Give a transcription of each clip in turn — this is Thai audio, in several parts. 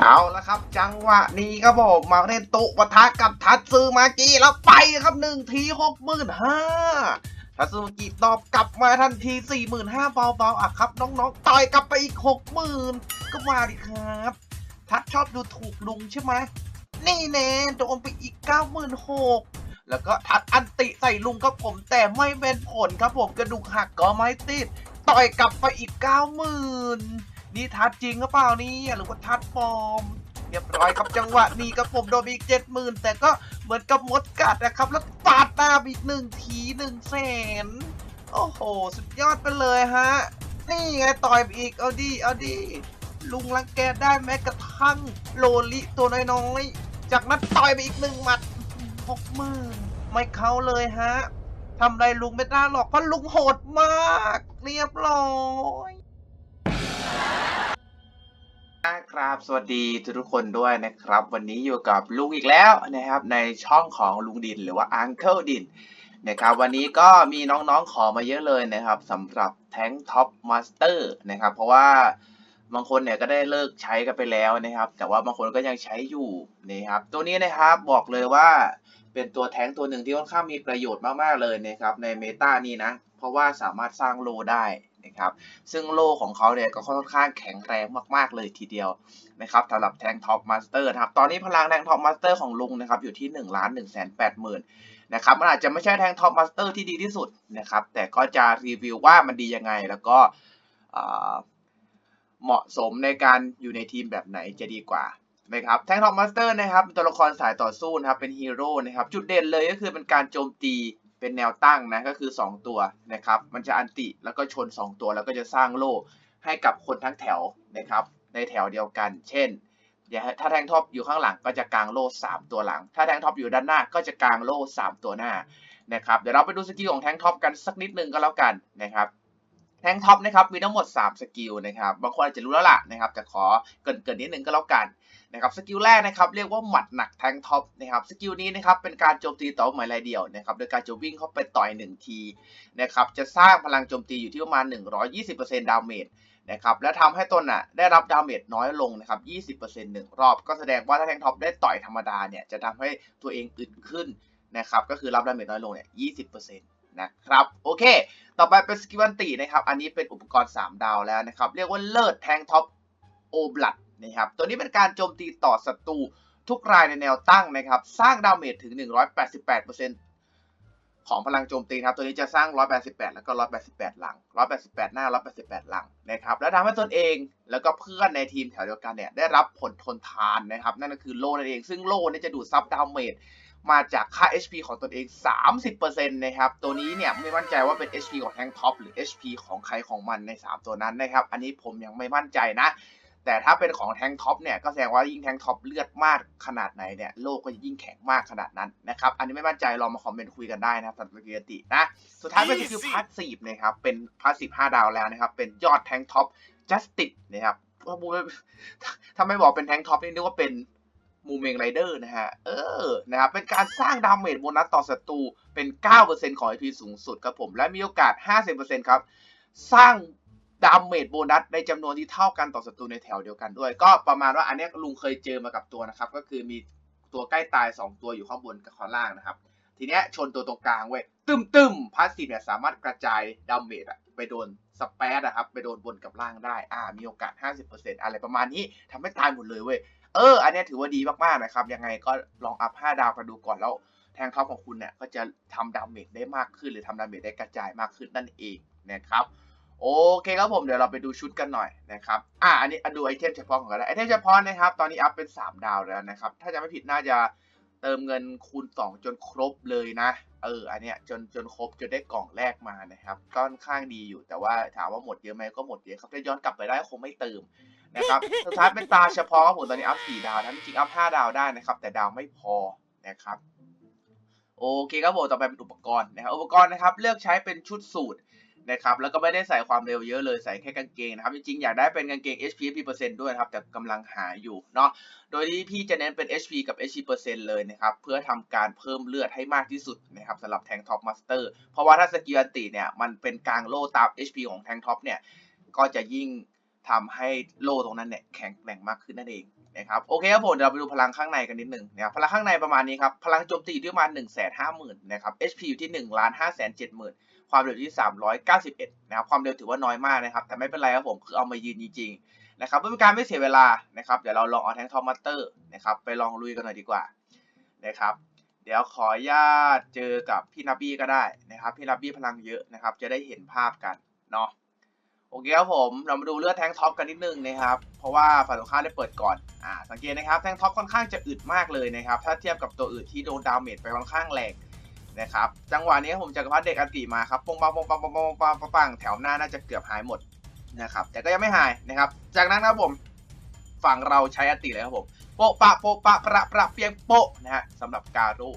เอาละครับ จังหวะนี้ครับผมมาเล่นตุปะทะกับทัตซึมากิแล้วไปครับหนึ่งทีหกหมื่นห้าทัตซึมากิตอบกลับมาทันทีสี่หมื่นห้าเบาๆอะครับน้องๆต่อยกลับไปอีกหกหมื่นก็มาดิครับ ทัดชอบดูถูกลุงใช่ไหมนี่แน่โดนไปอีกเก้าหมื่นหกแล้วก็ทัดอันติใส่ลุงครับผมแต่ไม่เป็นผลครับผมกระดูกหักก็ไม่ติด ต่อยกลับไปอีกเก้าหมื่น นี่ทัดจริงหรือเปล่านี่หรือว่าทัดปลอมเรียบร้อยครับจังหวะนี้ครับผมโดนอีกเจ็ดหมื่นแต่ก็เหมือนกับมดกัดนะครับ แล้วปาดหน้าอีกหนึ่งทีหนึ่งแสนโอ้โห สุดยอดไปเลยฮะ นี่ไงต่อยไปอีกเอาดีเอาดีลุงรังแกได้แม้กระทั่งโลลิตัวน้อยๆ จากนั้นต่อยไปอีกหนึ่งหมัดหกหมื่นไม่เข้าเลยฮะทำไรลุงไม่ได้หรอกเพราะลุงโหดมาก เรียบร้อย ครับสวัสดีทุกๆคนด้วยนะครับ วันนี้อยู่กับลุงอีกแล้วนะครับในช่องของลุงดินหรือว่า Uncle ดินนะครับวันนี้ก็มีน้องๆขอมาเยอะเลยนะครับสำหรับแท้งท็อปมาสเตอร์นะครับเพราะว่าบางคนเนี่ยก็ได้เลิกใช้กันไปแล้วนะครับ แต่ว่าบางคนก็ยังใช้อยู่นะครับตัวนี้นะครับบอกเลยว่าเป็นตัวแท้งตัวหนึ่งที่ค่อนข้างมีประโยชน์มากๆเลยนะครับในเมตานี้นะเพราะว่าสามารถสร้างโลได้ นะครับซึ่งโลของเขาเนี่ยก็ค่อนข้างแข็งแรงมากๆเลยทีเดียวนะครับสำหรับแทงท็อปมาสเตอร์ครับตอนนี้พลังแทงท็อปมาสเตอร์ของลุงนะครับอยู่ที่1นึ่งล้านหนึ่งแสนแปดหมื่นนะครับมันอาจจะไม่ใช่แทงท็อปมาสเตอร์ที่ดีที่สุดนะครับแต่ก็จะรีวิวว่ามันดียังไงแล้วก็เหมาะสมในการอยู่ในทีมแบบไหนจะดีกว่านะครับแทงท็อปมาสเตอร์นะครับเป็นตัวละครสายต่อสู้นะครับเป็นฮีโร่นะครับจุดเด่นเลยก็คือเป็นการโจมตี เป็นแนวตั้งนะก็คือ 2 ตัวนะครับ มันจะอันติแล้วก็ชน 2 ตัวแล้วก็จะสร้างโล่ให้กับคนทั้งแถวนะครับ ในแถวเดียวกัน เช่นถ้าแทงท็อปอยู่ข้างหลังก็จะกางโล่3ตัวหลัง ถ้าแทงท็อปอยู่ด้านหน้าก็จะกางโล่3ตัวหน้านะครับเดี๋ยวเราไปดูสกิลของแทงท็อปกันสักนิดนึงก็แล้วกันนะครับแทงท็อปนะครับมีทั้งหมด 3 สกิลนะครับบางคนอาจจะรู้แล้วล่ะนะครับแต่ขอเกินเกินนิดนึงก็แล้วกัน นะครับสกิลแรกนะครับเรียกว่าหมัดหนักแทงท็อปนะครับสกิลนี้นะครับเป็นการโจมตีต่อหมายรายเดียวนะครับโดยการจะวิ่งเข้าไปต่อย1ทีนะครับจะสร้างพลังโจมตีอยู่ที่ประมาณ 120%ดาเมจนะครับและทำให้ตนอะได้รับดาเมจน้อยลงนะครับ 20%หนึ่งรอบ ก็แสดงว่าถ้าแทงท็อปได้ต่อยธรรมดาเนี่ยจะทำให้ตัวเองอึดขึ้นนะครับก็คือรับดาเมจน้อยลงเนี่ย 20%นะครับโอเค ต่อไปเป็นสกิลวันตีนะครับอันนี้เป็นอุปกรณ์ 3 ดาวแล้วนะครับเรียกว่าเลิศแทงท็อปโอบลัด นะครับ ตัวนี้เป็นการโจมตีต่อศัตรูทุกรายในแนวตั้งนะครับ สร้างดาเมจถึง 188%ของพลังโจมตีครับ ตัวนี้จะสร้าง 188 แล้วก็ 188 หลัง 188 หน้า 188 หลังนะครับ แล้วทำให้ตนเองแล้วก็เพื่อนในทีมแถวเดียวกันเนี่ยได้รับผลทนทานนะครับ นั่นก็คือโล่นั่นเอง ซึ่งโล่เนี่ยจะดูดซับดาเมจมาจากค่า HP ของตนเอง 30%นะครับ ตัวนี้เนี่ยไม่มั่นใจว่าเป็น HP ของแทงท็อปหรือ HP ของใครของมันใน 3 ตัวนั้นนะครับ อันนี้ผมยังไม่มั่นใจนะ แต่ถ้าเป็นของแทงท็อปเนี่ยก็แสดงว่ายิ่งแทงท็อปเลือดมากขนาดไหนเนี่ยโลกก็จะยิ่งแข็งมากขนาดนั้นนะครับอันนี้ไม่มั่นใจลองมาคอมเมนต์คุยกันได้นะครับสำหรับกิตินะสุดท้ายเป็นสกิลพาสซีฟนะครับเป็นพาสซีฟ5ดาวแล้วนะครับเป็นยอดแทงท็อปจัสติ e นะครับว่าบูถ้าไม่บอกเป็นแทงท็อปนี่นึกว่าเป็นมูเมงไรเดอร์นะฮะ เออ นะครับเป็นการสร้างดาเมจโบนัสต่อศัตรูเป็น 9%ของ IP สูงสุดครับผม และมีโอกาส 50%ครับ สร้าง ดาเมจโบนัสในจำนวนที่เท่ากันต่อศัตรูในแถวเดียวกันด้วย ก็ประมาณว่าอันนี้ลุงเคยเจอมากับตัวนะครับ ก็คือมีตัวใกล้ตาย 2 ตัวอยู่ข้างบนกับข้างล่างนะครับ ทีเนี้ยชนตัวตรงกลางเว้ยตึมตึมพาสซีฟเนี่ยสามารถกระจายดาเมจอะไปโดนสเปซอะครับไปโดนบนกับล่างได้อ่ามีโอกาส 50%อะไรประมาณนี้ทำให้ตายหมดเลยเว้ยเอออันนี้ถือว่าดีมากๆนะครับยังไงก็ลองอัพ5ดาวกันดูก่อนแล้วแทงท็อปของคุณเนี่ยก็จะทำดาเมจได้มากขึ้น หรือทำดาเมจได้กระจายมากขึ้นนั่นเองนะครับ โอเคครับผมเดี๋ยวเราไปดูชุดกันหน่อยนะครับอะอันนี้ดูไอเทมเฉพาะของกันแล้วไอเทมเฉพาะนะครับตอนนี้อัพเป็น 3 ดาวแล้วนะครับ ถ้าจะไม่ผิดน่าจะเติมเงินคูณ 2 จนครบเลยนะเอออันเนี้ยจนจนครบจนได้กล่องแรกมานะครับก็ค่อนข้างดีอยู่แต่ว่าถามว่าหมดเยอะไหมก็หมดเยอะครับถ้าย้อนกลับไปได้คงไม่เติมนะครับสุดท้ายเป็นตาเฉพาะครับผมตอนนี้อัพ4ดาวนะจริงอัพ5ดาวได้นะครับ แต่ดาวไม่พอนะครับโอเคครับผมต่อไปเป็นอุปกรณ์นะครับอุปกรณ์นะครับเลือกใช้เป็นชุดสูตร นะครับแล้วก็ไม่ได้ใส่ความเร็วเยอะเลยใส่แค่กางเกงนะครับจริงๆอยากได้เป็นกางเกง HP FP เปอร์เซ็นต์ด้วยนะครับแต่กำลังหาอยู่เนาะโดยที่พี่จะเน้นเป็น HP กับ HP เปอร์เซ็นต์เลยนะครับเพื่อทำการเพิ่มเลือดให้มากที่สุดนะครับสำหรับแทงท็อปมาสเตอร์เพราะว่าถ้าสกิลอันติเนี่ยมันเป็นกลางโล่ตาม HP ของแทงท็อปเนี่ยก็จะยิ่งทำให้โล่ตรงนั้นเนี่ยแข็งแกร่งมากขึ้นนั่นเองนะครับโอเคครับผมเดี๋ยวเราไปดูพลังข้างในกันนิดนึงนะครับพลังข้างในประมาณนี้ครับพลังโจมตีอยู่ที่ประมาณ1 5 0 0 0 0นะครับ HP อยู่ที่1 5 7 0 0 0 0 ความเร็วอยู่ที่ 391 นะครับ ความเร็วถือว่าน้อยมากนะครับ แต่ไม่เป็นไรครับผม คือเอามายืนจริงๆ นะครับ เพื่อเป็นการไม่เสียเวลา นะครับ เดี๋ยวเราลองเอาแทงทอมมัตเตอร์นะครับ ไปลองลุยกันหน่อยดีกว่า นะครับ เดี๋ยวขออนุญาตเจอกับพี่นาบี้ก็ได้นะครับ พี่นาบี้พลังเยอะนะครับ จะได้เห็นภาพกัน เนาะ โอเคครับผม เรามาดูเลือดแทงท็อปกันนิดนึงนะครับ เพราะว่าฝ่ายตรงข้ามได้เปิดก่อน อ่า สังเกตนะครับ แทงท็อปค่อนข้างจะอึดมากเลยนะครับ ถ้าเทียบกับตัวอื่นที่โดนดาเมจไปค่อนข้างแรง นะครับจังหวะนี้ผมจักรพรรดิเด็กอันติมาครับปงปังปงปังปงปังปงปังปงปังแถวหน้าน่าจะเกือบหายหมดนะครับแต่ก็ยังไม่หายนะครับ จากนั้นครับผมฝั่งเราใช้อันติเลยครับผมโปะปะโปะปะประประเปียงโปะนะฮะสำหรับการู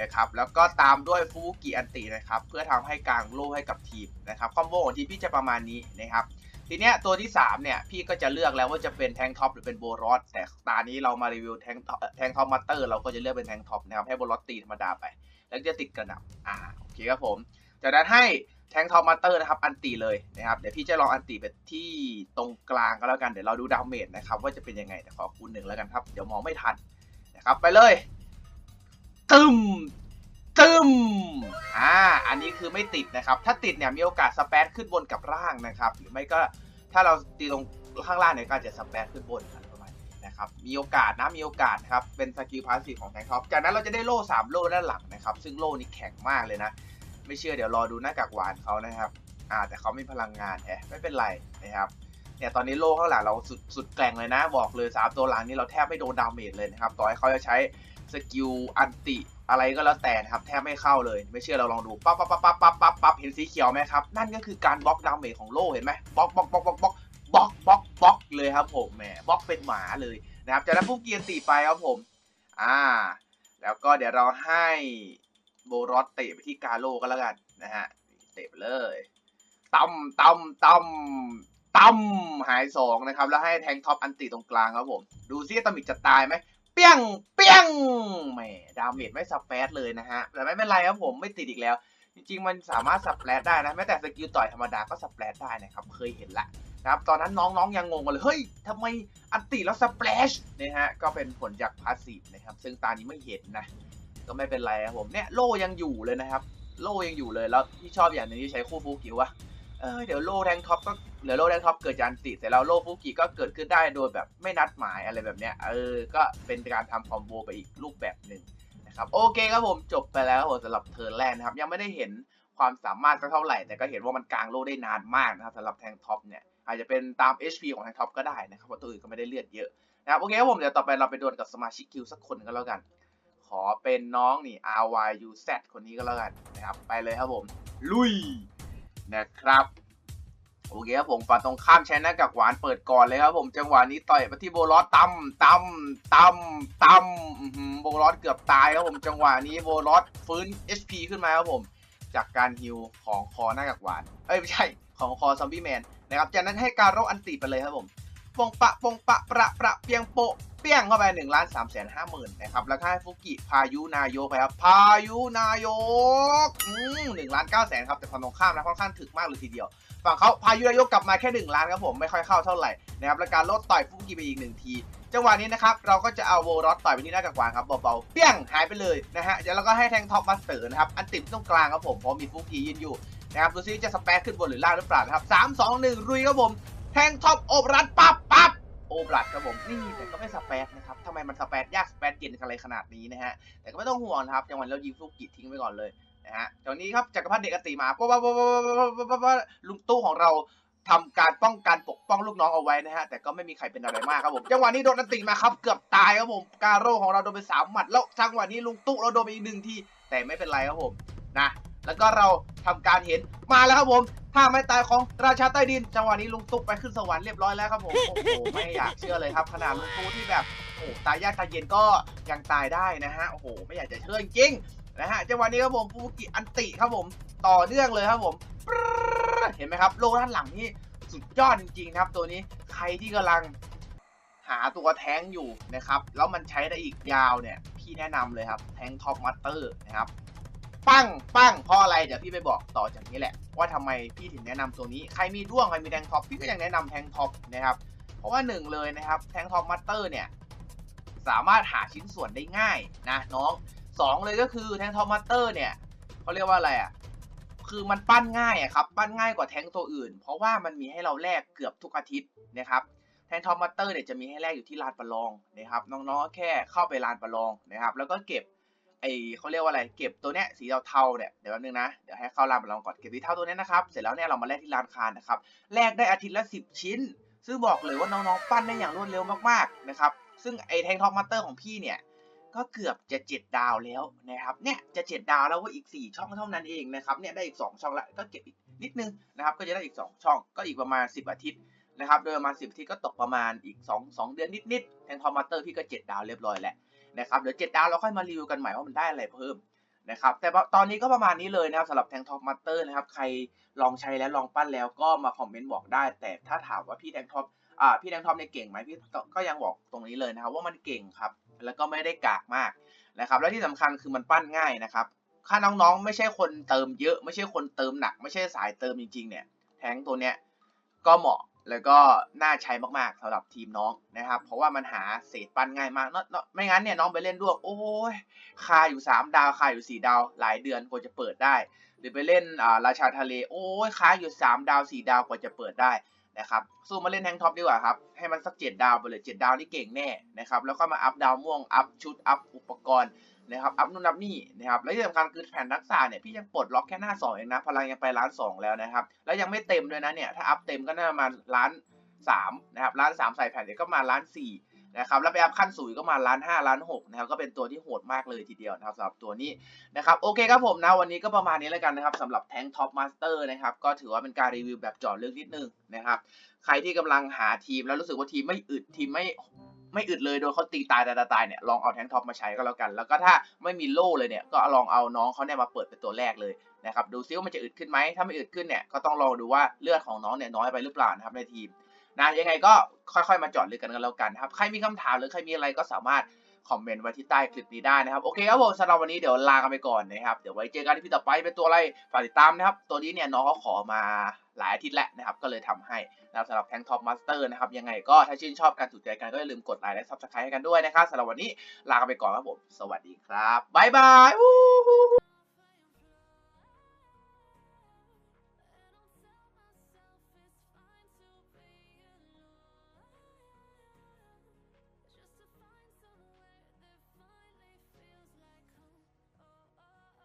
นะครับแล้วก็ตามด้วยฟูกิอันตินะครับเพื่อทำให้กลางโล่ให้กับทีมนะครับคอมโบของทีมพี่จะประมาณนี้นะครับทีเนี้ยตัวที่3เนี่ยพี่ก็จะเลือกแล้วว่าจะเป็นแทงท็อปหรือเป็นโบรอสแต่ตานี้เรามารีวิวแทงแทงท็อปมาเตอร์เราก็จะเลือกเป็นแทงท็อปนะครับให้โบรอสตีธรรมดาไป แล้วจะติดกระหน่ำอ่าโอเคครับผม จากนั้นให้แทงทอปมาเตอร์นะครับอันติเลยนะครับเดี๋ยวพี่จะลองอันติไปที่ตรงกลางก็แล้วกันเดี๋ยวเราดูดาเมจนะครับว่าจะเป็นยังไงแต่ขอคูณหนึ่งแล้วกันครับเดี๋ยวมองไม่ทันนะครับไปเลยตึมตึมอ่าอันนี้คือไม่ติดนะครับ ถ้าติดเนี่ยมีโอกาสสเปซขึ้นบนกับล่างนะครับ หรือไม่ก็ถ้าเราตีตรงข้างล่างเนี่ยก็จะสเปซขึ้นบน นะครับมีโอกาสนะมีโอกาสนะครับเป็นสกิลพาสซีฟของแทงท็อปจากนั้นเราจะได้โล่สามโล่ด้านหลังนะครับซึ่งโล่นี้แข็งมากเลยนะ ไม่เชื่อเดี๋ยวรอดูหน้ากากหวานเขานะครับอ่าแต่เขาไม่พลังงานแฮะไม่เป็นไรนะครับเนี่ยตอนนี้โล่ข้างหลังเราสุดสุดแกร่งเลยนะ บอกเลยสามตัวหลังนี้เราแทบไม่โดนดาเมจเลยนะครับต่อให้เขาจะใช้สกิลอันติอะไรก็แล้วแต่นะครับแทบไม่เข้าเลย ไม่เชื่อเราลองดูปั๊บปั๊บปั๊บปั๊บปั๊บปั๊บปั๊บเห็นสีเขียวไหมครับนั่นก็คือการบล็อกดาเมจของโล่เห็นไหมบล็อกบล็อกบล็อกบล็อก บล็อกบล็อกบล็อกเลยครับผมแหมบล็อกเป็นหมาเลยนะครับจากนั้นปุ๊บเกียร์ตีไปครับผม อ่า แล้วก็เดี๋ยวเราให้โบรอสเตะไปที่กาโลก็แล้วกันนะฮะเตะไปเลยตั้มตั้มตั้มตั้มหายสองนะครับ แล้วให้แทงท็อปอันติตรงกลางครับผม ดูซิตามิจะตายไหมเปี้ยงเปี้ยงแหมดาเมจไม่สเปซเลยนะฮะแต่ไม่เป็นไรครับผมไม่ติดอีกแล้ว จริงๆ มันสามารถสเปรดได้นะแม้แต่สกิลต่อยธรรมดาก็สเปรดได้นะครับเคยเห็นละ นะครับตอนนั้นน้องๆยังงงกันเลยเฮ้ยทำไมอันติแล้วสเปรชนะฮะก็เป็นผลจากพาสซีฟนะครับซึ่งตานี้ไม่เห็นนะก็ไม่เป็นไรครับผมเนี่ยโล่ยังอยู่เลยนะครับ โล่ยังอยู่เลยแล้วที่ชอบอย่างหนึงที่ใช้คู่ฟูกิวะเออเดี๋ยวโล่แทงท็อปก็เหลือโล่แทงท็อปเกิดจากอันติเสร็จแล้วโล่ฟูกิก็เกิดขึ้นได้โดยแบบไม่นัดหมายอะไรแบบเนี้ยเออก็เป็นการทำคอมโบไปอีกรูปแบบหนึ่งนะครับโอเคครับผมจบไปแล้วครับผมสำหรับเทิร์นแรกนะครับยังไม่ได้เห็นความสามารถสักเท่าไหร่แต่ก็เห็นว่ามันกลางโล่ได้นานมากนะครับสำหรับแทงท็อปเนี่ย อาจจะเป็นตาม HP ของแทงท็อปก็ได้นะครับเพราะตัวอื่นก็ไม่ได้เลือดเยอะนะครับโอเคครับผมเดี๋ยวต่อไปเราไปดวลกับสมาชิกคิวสักคนก็แล้วกัน ขอเป็นน้องนี่ R Y U Z คนนี้ก็แล้วกันนะครับไปเลยครับผม ลุยนะครับโอเคครับผมฝั่งตรงข้ามใช้หน้ากากหวานเปิดก่อนเลยครับผมจังหวะนี้ต่อยมาที่โบลอสตั้มตั้มตั้มตั้มโบลอสเกือบตายครับผมจังหวะนี้โบลอสฟื้น HP ขึ้นมาครับผม จากการฮิวของคอหน้ากากหวาน เอ้ยไม่ใช่ของคอซอมบี้แมนนะครับ จากนั้นให้การโรอันติไปเลยครับผมปงปะปงปะประประเปียงโปะเปี้ยงเข้าไป1นึ่งล้านสามแสนห้าหมื่นนะครับ แล้วก็ให้ฟุกิพายุนายกไปครับ พายุนายกอืมหนึ่งล้านเก้าแสนครับ แต่ฝั่งตรงข้ามนะค่อนข้างถึกมากเลยทีเดียวฝั่งเขาพายุนายกกลับมาแค่ 1 ล้านครับผมไม่ค่อยเข้าเท่าไหร่นะครับ แล้วการลดต่อยฟุกิไปอีกหนึ่งที จังหวะนี้นะครับเราก็จะเอาโวรอสต่อยไปที่หน้ากากวางครับเบาๆเปี้ยงหายไปเลยนะฮะเดี๋ยวเราก็ให้แทงท็อปมาเตอร์นะครับอันติดตรงกลางครับผมเพราะมีฟุกิยืนอยู่นะครับดูซิจะสเปซขึ้นบนหรือล่างหรือเปล่านะครับสามสองหนึ่งรุยครับผมแทงท็อปโอบรัดปั๊บปั๊บโอบรัดครับผมนี่แต่ก็ไม่สเปซนะครับทำไมมันสเปซยากสเปซเย็นอะไรขนาดนี้นะฮะแต่ก็ไม่ต้องห่วงนะครับจังหวะเรายิงฟุกิทิ้งไว้ก่อนเลยนะฮะตอนนี้ครับจักรพรรดิเด็กอติมาเพราะว่าลุงตู้ของเราทำการป้องกันปกป้อง ลูกน้องเอาไว้นะฮะ แต่ก็ไม่มีใครเป็นอะไรมากครับผม จังหวะนี้โดนอันติมาครับ เกือบตายครับผม กาโร่ของเราโดนไปสามหมัด แล้วจังหวะนี้ลุงตู้เราโดนไปอีกหนึ่งที แต่ไม่เป็นไรครับผมนะ แล้วก็เราทำการเห็นมาแล้วครับผมถ้าไม่ตายของราชาใต้ดิน จังหวะนี้ลุงตุ๊กไปขึ้นสวรรค์เรียบร้อยแล้วครับผม โอ้โห ไม่อยากเชื่อเลยครับ ขนาดลุงตู้ที่แบบ โอ้ตายยากตายเย็นก็ยังตายได้นะฮะ โอ้โห ไม่อยากจะเชื่อจริงๆนะฮะ จังหวะนี้ครับผมฟูกิอันติครับผม ต่อเนื่องเลยครับผม เห็นไหมครับ โลด้านหลังนี่ สุดยอดจริงๆครับ ตัวนี้ใครที่กำลังหาตัวแท้งอยู่นะครับ แล้วมันใช้ได้อีกยาวเนี่ย พี่แนะนำเลยครับ แท้งท็อปมัตเตอร์นะครับ ปั้งปั้งเพราะอะไรเดี๋ยวพี่ไปบอกต่อจากนี้แหละ ว่าทำไมพี่ถึงแนะนำตัวนี้ ใครมีด้วงใครมีแทงท็อปพี่ก็ยังแนะนำแทงท็อปนะครับ เพราะว่าหนึ่งเลยนะครับ แทงท็อปมัตเตอร์เนี่ยสามารถหาชิ้นส่วนได้ง่ายนะน้องสองเลยก็คือแทงท็อปมัตเตอร์เนี่ยเขาเรียกว่าอะไรอะ คือมันปั้นง่ายอะครับ ปั้นง่ายกว่าแท้งตัวอื่น เพราะว่ามันมีให้เราแลกเกือบทุกอาทิตย์นะครับ แทงทอมมัตเตอร์เนี่ยจะมีให้แลกอยู่ที่ลานประลองนะครับ น้องๆก็แค่เข้าไปลานประลองนะครับ แล้วก็เก็บไอเขาเรียกว่าอะไร เก็บตัวเนี้ยสีเทาๆเนี่ย เดี๋ยวแป๊บนึงนะ เดี๋ยวให้เข้าลานประลองก่อน เก็บสีเทาตัวเนี้ยนะครับ เสร็จแล้วเนี่ยเรามาแลกที่ลานคานนะครับ แลกได้อาทิตย์ละ 10 ชิ้น ซึ่งบอกเลยว่าน้องๆปั้นได้อย่างรวดเร็วมากๆนะครับ ซึ่งไอแทงทอมมัตเตอร์ของพี่เนี่ย ก็เกือบจะเจ็ดดาวแล้วนะครับเนี่ยจะเจ็ดดาวแล้วว่าอีก 4 ช่องเท่านั้นเองนะครับเนี่ยได้อีก 2 ช่องละก็เก็บอีกนิดนึงนะครับก็จะได้อีก 2 ช่องก็อีกประมาณ 10 อาทิตย์นะครับโดยประมาณ 10 อาทิตย์ก็ตกประมาณอีก 2 2 เดือนนิดๆแทนทอมมัตเตอร์พี่ก็ 7 ดาวเรียบร้อยแล้วนะครับเดี๋ยว7ดาวเราค่อยมารีวิวกันใหม่ว่ามันได้อะไรเพิ่มนะครับแต่ตอนนี้ก็ประมาณนี้เลยนะครับสำหรับแทงท็อปมัตเตอร์นะครับใครลองใช้แล้วลองปั้นแล้วก็มาคอมเมนต์บอกได้ แต่ถ้าถามว่าพี่แทงท็อปอ่าพี่แทงท็อปเนี่ยเก่งไหมพี่ก็ยังบอกตรงนี้เลยนะครับว่ามันเก่งครับ แล้วก็ไม่ได้กากมากนะครับ และที่สำคัญคือมันปั้นง่ายนะครับถ้าน้องๆ ไม่ใช่คนเติมเยอะ ไม่ใช่คนเติมหนัก ไม่ใช่สายเติมจริงๆ เนี่ย แทงตัวเนี้ยก็เหมาะแล้วก็น่าใช้มากๆสำหรับทีมน้องนะครับ เพราะว่ามันหาเศษปั้นง่ายมากเนอะเนอะไม่งั้นเนี่ยน้องไปเล่นด้วกโอ้ยคาอยู่ 3 ดาวคาอยู่ 4 ดาว หลายเดือนกว่าจะเปิดได้ หรือไปเล่นอ่าราชาทะเล โอ้ยคาอยู่ 3 ดาว 4 ดาวกว่าจะเปิดได้ นะครับสู้มาเล่นแทงท็อปดีกว่าครับ ให้มันสักเจ็ดาวไปเลย7ดาวนี่เก่งแน่นะครับแล้วก็มาอัพดาวม่วงอัพชุดอัพอุปกรณ์นะครับอัพนู่นอัพนี่นะครับและที่สำคัญคือแผ่นทักษะเนี่ยพี่ยังปลดล็อกแค่หน้า 2 เองนะ พลังยังไปล้าน 2 แล้วนะครับ แล้วยังไม่เต็มด้วยนะเนี่ย ถ้าอัพเต็มก็น่ามาล้าน3นะครับล้าน3ใส่แผ่นเดี๋ยวก็มาล้าน4 นะครับแล้วไปอัพขั้นสูงก็มาล้าน5ล้าน6นะครับก็เป็นตัวที่โหดมากเลยทีเดียวนะครับสำหรับตัวนี้นะครับโอเคครับผมนะวันนี้ก็ประมาณนี้แล้วกันนะครับสำหรับแทงท็อปมาสเตอร์นะครับก็ถือว่าเป็นการรีวิวแบบเจาะลึกนิดนึงนะครับใครที่กำลังหาทีมแล้วรู้สึกว่าทีมไม่อึดทีมไม่ไม่อึดเลยโดนเขาตีตายตายตายตายเนี่ยลองเอาแทงท็อปมาใช้ก็แล้วกัน แล้วก็ถ้าไม่มีโล่เลยเนี่ยก็ลองเอาน้องเขาเนี่ยมาเปิดเป็นตัวแรกเลยนะครับดูซิว่ามันจะอึดขึ้นไหมถ้าไม่อึดขึ้นเนี่ยก็ต้องลองดูว่าเลือดของน้องเนี่ยน้อยไปหรือเปล่านะครับในทีม นะยังไงก็ค่อยๆ มาจอดลึกกันกันแล้วกันครับ ใครมีคำถามหรือใครมีอะไรก็สามารถคอมเมนต์ไว้ที่ใต้คลิปนี้ได้นะครับ โอเคครับผมสำหรับวันนี้เดี๋ยวลากันไปก่อนนะครับ เดี๋ยวไว้เจอกันที่พี่ต่อไปเป็นตัวอะไรฝากติดตามนะครับ ตัวนี้เนี่ยน้องเขาขอมาหลายอาทิตย์แล้วนะครับ ก็เลยทำให้นะครับสำหรับแทงท็อปมาสเตอร์นะครับ ยังไงก็ถ้าชื่นชอบการถูกใจกันก็อย่าลืมกดไลค์และ Subscribe ให้กันด้วยนะครับสำหรับวันนี้ลากันไปก่อนครับผม สวัสดีครับบ๊ายบาย